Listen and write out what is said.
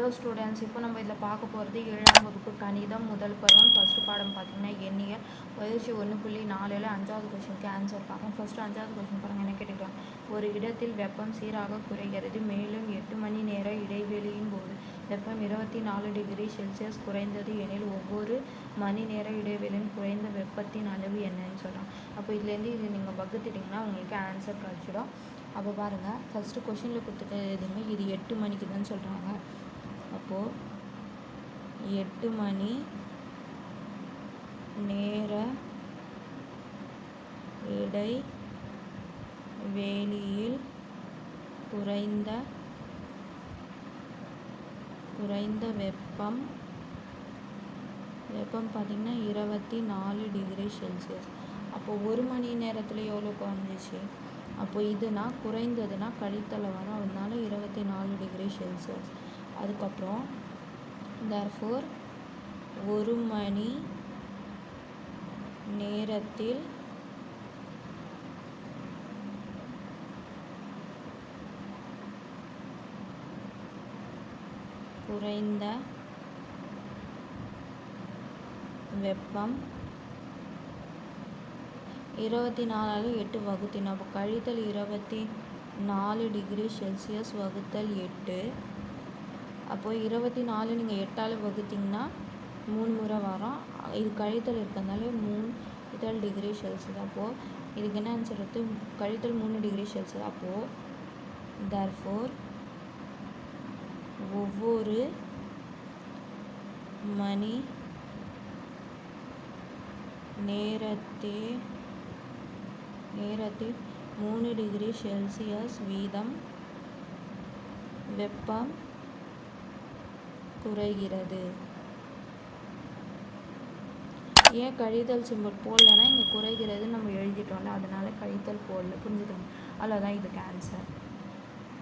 Hello students இப்போ நம்ம இதில் பார்க்க போகிறது ஏழாம் வகுப்பு கணிதம் முதல் பருவம். ஃபஸ்ட்டு பாடம் பார்த்தீங்கன்னா எண்ணியல். பயிற்சி ஒன்று புள்ளி நாலில் அஞ்சாவது கொஷனுக்கு ஆன்சர் பார்க்கலாம் ஃபஸ்ட்டு அஞ்சாவது கொஷின் பாருங்கள் என்ன கேட்டுக்கிறோம்? ஒரு இடத்தில் வெப்பம் சீராக குறைகிறது. மேலும் எட்டு மணி நேர இடைவெளியின் போது வெப்பம் இருபத்தி நாலு டிகிரி செல்சியஸ் குறைந்தது எனில் ஒவ்வொரு மணி நேர இடைவெளியின் குறைந்த வெப்பத்தின் அளவு என்னன்னு சொல்கிறோம் அப்போ இதுலேருந்து இது நீங்கள் பகுத்துட்டிங்கன்னா உங்களுக்கு ஆன்சர் கிடச்சிடும். அப்போ பாருங்கள் ஃபஸ்ட்டு கொஷினில் கொடுத்துட்டு எதுவுமே இது எட்டு மணிக்கு தான் சொல்கிறாங்க அப்போது எட்டு மணி நேர இடை வேளியில் குறைந்த குறைந்த வெப்பம் வெப்பம் பார்த்திங்கன்னா இருபத்தி நாலு டிகிரி செல்சியஸ். அப்போ ஒரு மணி நேரத்தில் எவ்வளோ குறைஞ்சிச்சு? அப்போ இதுனா குறைந்ததுன்னா கழித்தலை வரும். அதனால இருபத்தி நாலு டிகிரி செல்சியஸ். அதுக்கப்புறம் தர்ஃபோர் ஒரு மணி நேரத்தில் குறைந்த வெப்பம் இருபத்தி நாலு எட்டு வகுத்தினோம் அப்போ கழித்தல் இருபத்தி நாலு டிகிரி செல்சியஸ் வகுத்தல் எட்டு அப்போது இருபத்தி நாலு நீங்கள் எட்டால் வகுத்தீங்கன்னா மூணு முறை வரும். இது கழித்தல் இருக்கிறதுனால மூணு இதழ் டிகிரி செல்சியஸ் அப்போது இதுக்கு என்ன ஆன்சர் வந்து கழித்தல் மூணு டிகிரி செல்சியஸ் அப்போது தர்ஃபோர் ஒவ்வொரு மணி நேரத்தே நேரத்தில் மூணு டிகிரி செல்சியஸ் வீதம் வெப்பம் குறைகிறது. ஏன் கழித்தல் சிம்பிள் போடலன்னா இங்கே குறைகிறது நம்ம எழுதிட்டோம்ல அதனால கழித்தல் போடல. புரிஞ்சுக்கணும். அவ்வளோதான் இதுக்கு ஆன்சர்